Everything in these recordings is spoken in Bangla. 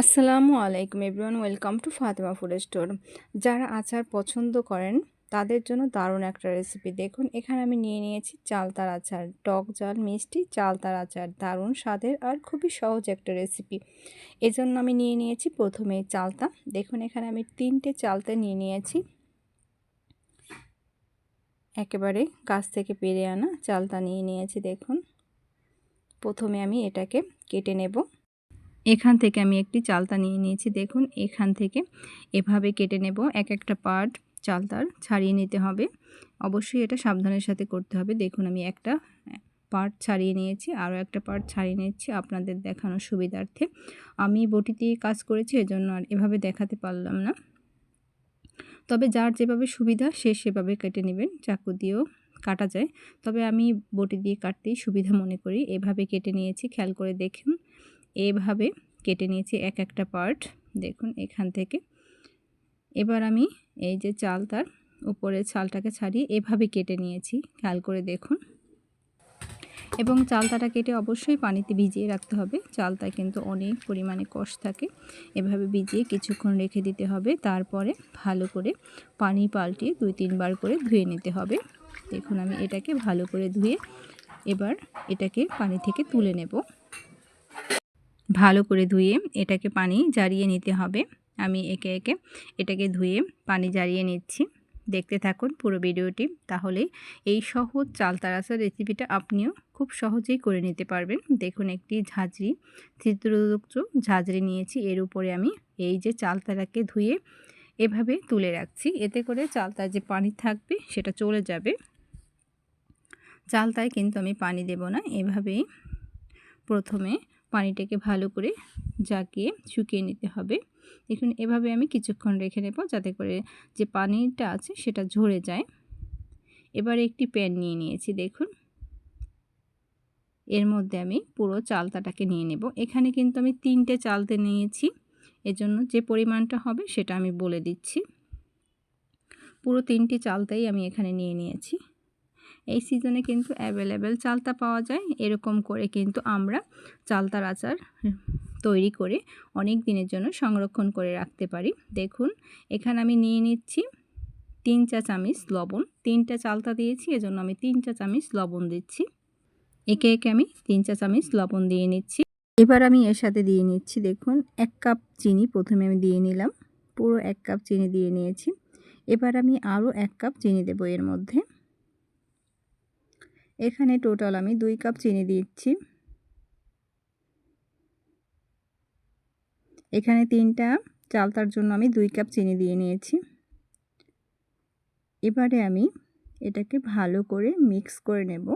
আসসালামু আলাইকুম everyone, welcome to Fatema food store. যারা আচার পছন্দ করেন, তাদের জন্য দারুণ একটা রেসিপি দেখুন, এখানে আমি নিয়ে নিয়েছি চালতার আচার, টক জাল মিষ্টি, চালতার আচার, দারুণ স্বাদের আর খুবই সহজ একটা রেসিপি এজন্য আমি নিয়ে নিয়েছি প্রথমে চালতা। দেখুন, এখানে আমি তিনটে চালতা নিয়ে নিয়েছি। একেবারে গাছ থেকে পেরে আনা চালতা নিয়ে নিয়েছি, দেখুন। প্রথমে আমি এটাকে কেটে নেব। এখান থেকে আমি একটি চালতা নিয়ে নিয়েছি। দেখুন, এখান থেকে এভাবে কেটে নেব এক একটা পার্ট চালতার, ছাড়িয়ে নিতে হবে। অবশ্যই এটা সাবধানের সাথে করতে হবে। দেখুন, আমি একটা পার্ট ছাড়িয়ে নিয়েছি, আরও একটা পার্ট ছাড়িয়ে নিয়েছি আপনাদের দেখানোর সুবিধার্থে। আমি বটিতে কাজ করেছি, এজন্য আর এভাবে দেখাতে পারলাম না। তবে যার যেভাবে সুবিধা, সে সেভাবে কেটে নেবেন, চাকু দিয়েও কাটা যায়। তবে আমি বটি দিয়ে কাটতেই সুবিধা মনে করি। এভাবে কেটে নিয়েছি, খেয়াল করে দেখুন। এভাবে কেটে নিয়েছি এক একটা পার্ট দেখুন এখান থেকে। এবার আমি এই যে চাল তার উপরে চালটাকে ছাড়িয়ে এভাবে কেটে নিয়েছি। খেয়াল করে দেখুন। এবং চালতাটা কেটে অবশ্যই পানিতে ভিজিয়ে রাখতে হবে। চালতা কিন্তু অনেক পরিমাণে কষ থাকে। এভাবে ভিজিয়ে কিছুক্ষণ রেখে দিতে হবে। তারপরে ভালো করে পানি পাল্টিয়ে দুই তিনবার করে ধুয়ে নিতে হবে। দেখুন আমি এটাকে ভালো করে ধুয়ে এবার এটাকে পানি থেকে তুলে নেব। ভালো করে ধুয়ে এটাকে পানি জারিয়ে নিতে হবে। আমি একে একে এটাকে ধুয়ে পানি জারিয়ে নিচ্ছি। দেখতে থাকুন পুরো ভিডিওটি। তাহলে এই সহজ চালতারাসার রেসিপিটা আপনিও খুব সহজেই করে নিতে পারবেন। দেখুন একটি ঝাঁঝরি, ছিদ্রযুক্ত ঝাঁঝরি নিয়েছি। এর উপরে আমি এই যে চালতারাকে ধুয়ে এভাবে তুলে রাখছি। এতে করে চালতায় যে পানি থাকবে সেটা চলে যাবে। চালতায় কিন্তু আমি পানি দেব না। এভাবেই প্রথমে পানিটাকে ভালো করে জাকিয়ে শুকিয়ে নিতে হবে। দেখুন, এভাবে আমি কিছুক্ষণ রেখে নেব যাতে করে যে পানিটা আছে সেটা ঝরে যায়। এবার একটি প্যান নিয়ে নিয়েছি, দেখুন। এর মধ্যে আমি পুরো চালতাটাকে নিয়ে নেব। এখানে কিন্তু আমি তিনটে চালতে নিয়েছি। এজন্য যে পরিমাণটা হবে সেটা আমি বলে দিচ্ছি। পুরো তিনটি চালতাই আমি এখানে নিয়ে নিয়েছি। এই সিজনে কিন্তু অ্যাভেলেবেল চালতা পাওয়া যায়। এরকম করে কিন্তু আমরা চালতার আচার তৈরি করে অনেক দিনের জন্য সংরক্ষণ করে রাখতে পারি। দেখুন, এখানে আমি নিয়ে নিচ্ছি তিন চা চামিচ লবণ। তিনটা চালতা দিয়েছি, এজন্য আমি তিন চা চামিচ লবণ দিচ্ছি। একে একে আমি তিন চা চামিচ লবণ দিয়ে নিচ্ছি। এবার আমি এর সাথে দিয়ে নিচ্ছি, দেখুন, এক কাপ চিনি প্রথমে আমি দিয়ে নিলাম। পুরো এক কাপ চিনি দিয়ে নিয়েছি। এবার আমি আরও এক কাপ চিনি দেবো এর মধ্যে। এখানে টোটাল আমি দুই কাপ চিনি দিচ্ছি। এখানে তিনটা চালতার জন্য আমি দুই কাপ চিনি দিয়ে নিয়েছি। এবারে আমি এটাকে ভালো করে মিক্স করে নেব।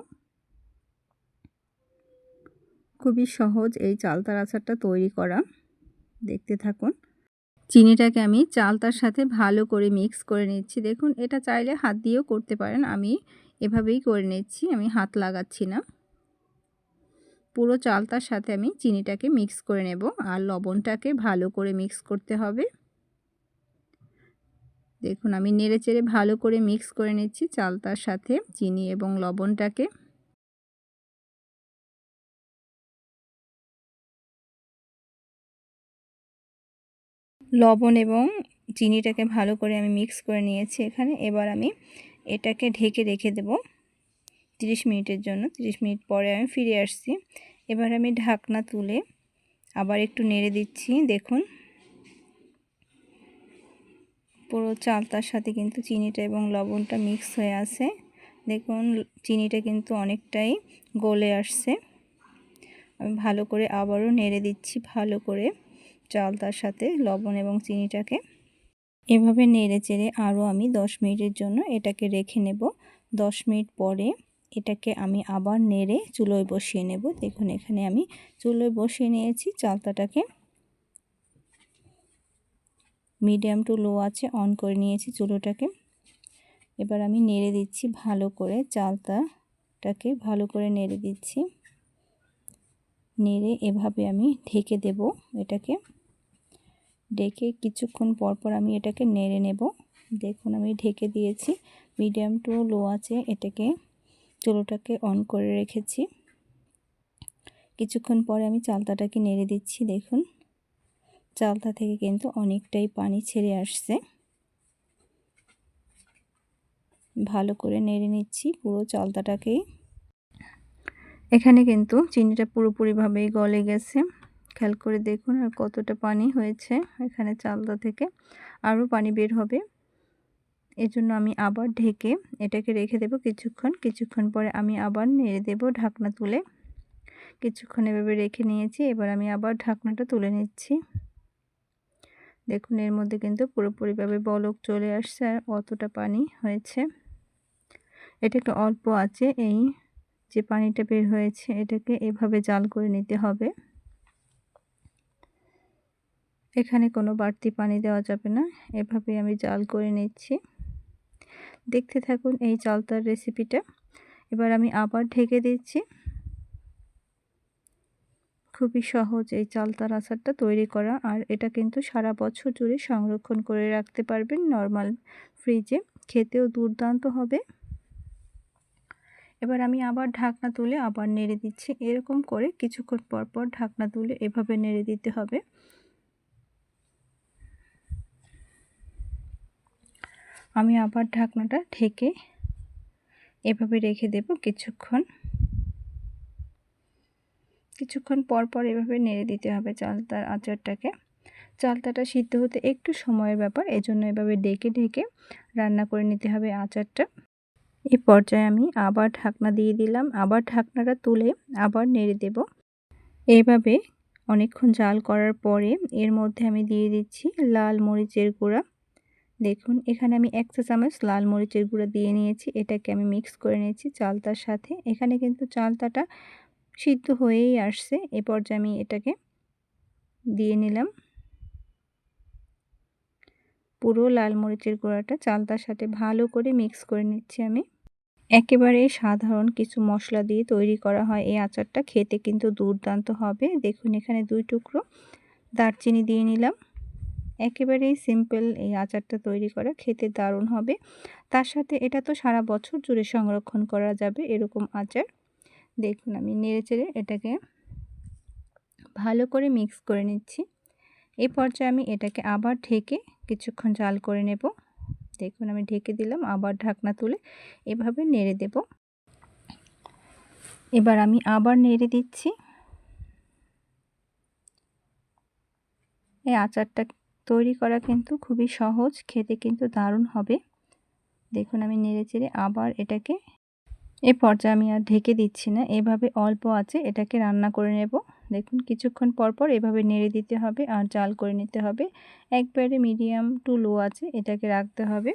খুবই সহজ এই চালতার আচারটা তৈরি করা। দেখতে থাকুন। চিনিটাকে আমি চালতার সাথে ভালো করে মিক্স করে নিচ্ছি। দেখুন, এটা চাইলে হাত দিয়েও করতে পারেন। আমি এভাবেই করে নিচ্ছি, আমি হাত লাগাচ্ছি না। পুরো চালতার সাথে আমি চিনিটাকে মিক্স করে নেব আর লবণটাকে ভালো করে মিক্স করতে হবে। দেখুন, আমি নেড়ে চেড়ে ভালো করে মিক্স করে নিচ্ছি চালতার সাথে চিনি এবং লবণটাকে। লবণ এবং চিনিটাকে ভালো করে আমি মিক্স করে নিয়েছি এখানে। এবার আমি এটাকে ঢেকে রেখে দেব 30 মিনিটের জন্য। 30 মিনিট পরে আমি ফিরে আসছি। এবার আমি ঢাকনা তুলে আবার একটু নেড়ে দিচ্ছি। দেখুন, পুরো চালতার সাথে কিন্তু চিনিটা এবং লবণটা মিক্স হয়ে আছে। দেখুন, চিনিটা কিন্তু অনেকটাই গলে আসছে। আমি ভালো করে আবারও নেড়ে দিচ্ছি, ভালো করে চালতার সাথে লবণ এবং চিনিটাকে। এভাবে নেড়ে চেড়ে আরও আমি 10 মিনিটের জন্য এটাকে রেখে নেব। 10 মিনিট পরে এটাকে আমি আবার নেড়ে চুলোয় বসিয়ে নেব। দেখুন, এখানে আমি চুলোয় বসিয়ে নিয়েছি। চালতাটাকে মিডিয়াম টু লো আছে অন করে নিয়েছি চুলোটাকে। এবার আমি নেড়ে দিচ্ছি ভালো করে। চালতাটাকে ভালো করে নেড়ে দিচ্ছি। নেড়ে এভাবে আমি ঢেকে দেব এটাকে। ডেকে কিছুক্ষণ পর পর আমি এটাকে নেড়ে নেব। দেখুন, আমি ঢেকে দিয়েছি। মিডিয়াম টু লো আছে এটাকে। চুলোটাকে অন করে রেখেছি। কিছুক্ষণ পরে আমি চালতাটাকে নেড়ে দিচ্ছি, দেখুন। চালতা থেকে কিন্তু অনেকটাই পানি ছেড়ে আসছে। ভালো করে নেড়ে নিচ্ছি পুরো চালতাটাকেই। এখানে কিন্তু চিনিটা পুরোপুরিভাবেই গলে গেছে। খেয়াল করে দেখুন আর কতটা পানি হয়েছে এখানে চালতা থেকে। আরও পানি বের হবে। এজন্য আমি আবার ঢেকে এটাকে রেখে দেব কিছুক্ষণ। কিছুক্ষণ পরে আমি আবার নেড়ে দেব ঢাকনা তুলে। কিছুক্ষণ এভাবে রেখে নিয়েছি। এবার আমি আবার ঢাকনাটা তুলে নিচ্ছি। দেখুন, এর মধ্যে কিন্তু পুরোপুরিভাবে বলক চলে আসছে আর অতটা পানি হয়েছে। এটা একটু অল্প আছে। এই যে পানিটা বের হয়েছে, এটাকে এভাবে জাল করে নিতে হবে। এখানে কোনো বাড়তি পানি দেওয়া যাবে না। এভাবে আমি জাল করে নিচ্ছি। দেখতে থাকুন এই চালতার রেসিপিটা এবার আমি আবার ঢেকে দিচ্ছি। খুবই সহজ এই চালতার আচারটা তৈরি করা। আর এটা কিন্তু সারা বছর জুড়ে সংরক্ষণ করে রাখতে পারবেন নর্মাল ফ্রিজে খেতেও দুর্দান্ত হবে। এবার আমি আবার ঢাকনা তুলে আবার নেড়ে দিচ্ছি। এরকম করে কিছুক্ষণ পর পর ঢাকনা তুলে এভাবে নেড়ে দিতে হবে। আমি আবার ঢাকনাটা ঢেকে এভাবে রেখে দেব কিছুক্ষণ। কিছুক্ষণ পর পর এভাবে নেড়ে দিতে হবে চালতার আচারটাকে। চালতাটা সিদ্ধ হতে একটু সময়ের ব্যাপার, এজন্য এভাবে ডেকে ঢেকে রান্না করে নিতে হবে আচারটা। এই পর্যায়ে আমি আবার ঢাকনা দিয়ে দিলাম, আবার ঢাকনাটা তুলে আবার নেড়ে দেব। এভাবে অনেকক্ষণ জাল করার পরে এর মধ্যে আমি দিয়ে দিচ্ছি লাল মরিচের গুঁড়া। দেখুন, এখানে আমি এক চা চামচ লাল মরিচের গুঁড়া দিয়ে নিয়েছি, এটাকে আমি মিক্স করে নিয়েছি চালতার সাথে। এখানে কিন্তু চালতাটা সিদ্ধ হয়েই আসছে, এ পর্যায়ে আমি এটাকে দিয়ে নিলাম। পুরো লাল মরিচের গুঁড়াটা চালতার সাথে ভালো করে মিক্স করে নিচ্ছি আমি। একেবারে সাধারণ কিছু মশলা দিয়ে তৈরি করা হয় এই আচারটা, খেতে কিন্তু দুর্দান্ত হবে। দেখুন, এখানে দুই টুকরো দারচিনি দিয়ে নিলাম। একেবারেই সিম্পল এই আচারটা তৈরি করা খেতে দারুণ হবে। তার সাথে এটা তো সারা বছর জুড়ে সংরক্ষণ করা যাবে এরকম আচার। দেখুন আমি নেড়ে চেড়ে এটাকে ভালো করে মিক্স করে নিচ্ছি। এই পর্যায়ে আমি এটাকে আবার ঢেকে কিছুক্ষণ জাল করে নেব। দেখুন আমি ঢেকে দিলাম, আবার ঢাকনা তুলে এভাবে নেড়ে দেব। এবার আমি আবার নেড়ে দিচ্ছি। এই আচারটা তৈরি করা কিন্তু খুবই সহজ, খেতে কিন্তু দারুণ হবে। দেখুন আমি নেড়ে চেড়ে আবার এটাকে, এ পর্যায়ে আমি আর ঢেকে দিচ্ছি না, এভাবে অল্প আছে, এটাকে রান্না করে নেব। দেখুন কিছুক্ষণ পর পর এভাবে নেড়ে দিতে হবে আর জাল করে নিতে হবে। একবারে মিডিয়াম টু লো আছে, এটাকে রাখতে হবে।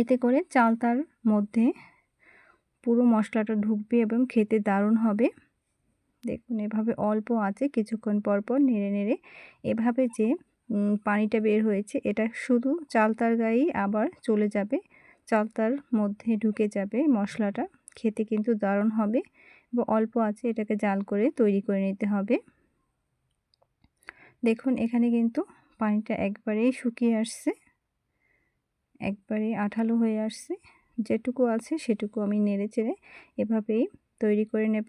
এতে করে চালতার মধ্যে পুরো মশলাটা ঢুকবে এবং খেতে দারুণ হবে। দেখুন, এভাবে অল্প আছে কিছুক্ষণ পর পর নেড়ে নেড়ে এভাবে যে পানিটা বের হয়েছে, এটা শুধু চালতার গায়েই আবার চলে যাবে। চালতার মধ্যে ঢুকে যাবে মশলাটা, খেতে কিন্তু দারুণ হবে এবং অল্প আছে এটাকে জাল করে তৈরি করে নিতে হবে। দেখুন, এখানে কিন্তু পানিটা একবারেই শুকিয়ে আসছে, একবারে আঠালো হয়ে আসছে। যেটুকু আছে সেটুকু আমি নেড়ে চেড়ে এভাবেই তৈরি করে নেব।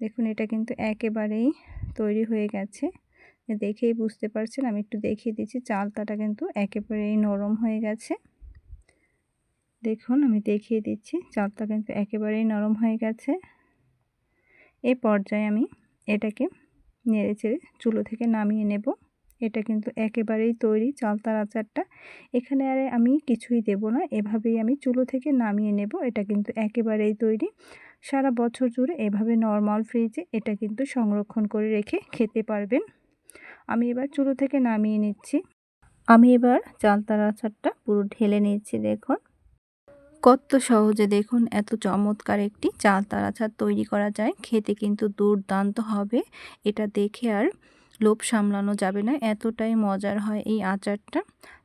দেখুন, এটা কিন্তু একেবারেই তৈরি হয়ে গেছে। দেখেই বুঝতে পারছেন, আমি একটু দেখিয়ে দিচ্ছি, চালতাটা কিন্তু একেবারেই নরম হয়ে গেছে। দেখুন, আমি দেখিয়ে দিচ্ছি চালটা কিন্তু একেবারেই নরম হয়ে গেছে। এ পর্যায়ে আমি এটাকে নেড়ে চেড়ে চুলো থেকে নামিয়ে নেব। এটা কিন্তু একেবারেই তৈরি চালতার আচারটা। এখানে আর আমি কিছুই দেব না, এভাবেই আমি চুলো থেকে নামিয়ে নেব, এটা কিন্তু একেবারেই তৈরি। সারা বছর জুড়ে এভাবে নর্মাল ফ্রিজে এটা কিন্তু সংরক্ষণ করে রেখে খেতে পারবেন। আমি এবার চুলো থেকে নামিয়ে নিচ্ছি। আমি এবার চালতার আচারটা পুরো ঢেলে নিচ্ছি, দেখুন। কত সহজে দেখুন, এত চমৎকার একটি চালতার আচার তৈরি করা যায়। খেতে কিন্তু দুর্দান্ত হবে, এটা দেখে আর লোভ সামলানো যাবে না, এতটাই মজার হয় এই আচারটা।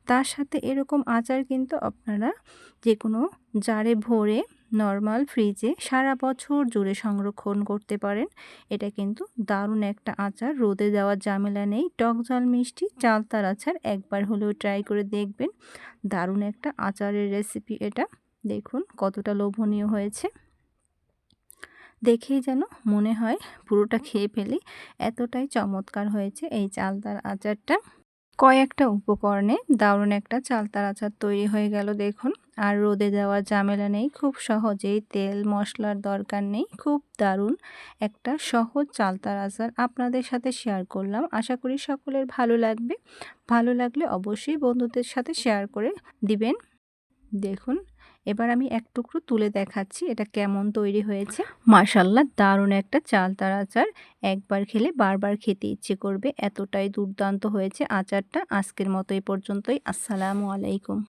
তার সাথে এরকম আচার কিন্তু আপনারা যে কোনো জারে ভরে নর্মাল ফ্রিজে সারা বছর জুড়ে সংরক্ষণ করতে পারেন। এটা কিন্তু দারুণ একটা আচার, রোদে দেওয়ার ঝামেলা নেই। টক ঝাল, মিষ্টি, চালতার আচার একবার হলেও ট্রাই করে দেখবেন। দারুণ একটা আচারের রেসিপি এটা। দেখুন কতটা লোভনীয় হয়েছে। দেখেই যেন মনে হয় পুরোটা খেয়ে ফেলি। এতটাই চমৎকার হয়েছে এই চালতার আচারটা। কয়েকটা উপকরণে দারুণ একটা চালতার আচার তৈরি হয়ে গেল, দেখুন। আর রোদে দেওয়ার ঝামেলা নেই, খুব সহজেই তেল, মশলার দরকার নেই, খুব দারুণ একটা সহজ চালতার আচার আপনাদের সাথে শেয়ার করলাম। আশা করি সকলের ভালো লাগবে। ভালো লাগলে অবশ্যই বন্ধুদের সাথে শেয়ার করে দিবেন। দেখুন এবার আমি এক টুকরো তুলে দেখাচ্ছি এটা কেমন তৈরি হয়েছে। মাসাল্লা দারুণ একটা চাল তার আচার। একবার খেলে বারবার খেতে ইচ্ছে করবে। এতটাই দুর্দান্ত হয়েছে আচারটা। আজকের মতো এই পর্যন্তই। আসসালামু আলাইকুম।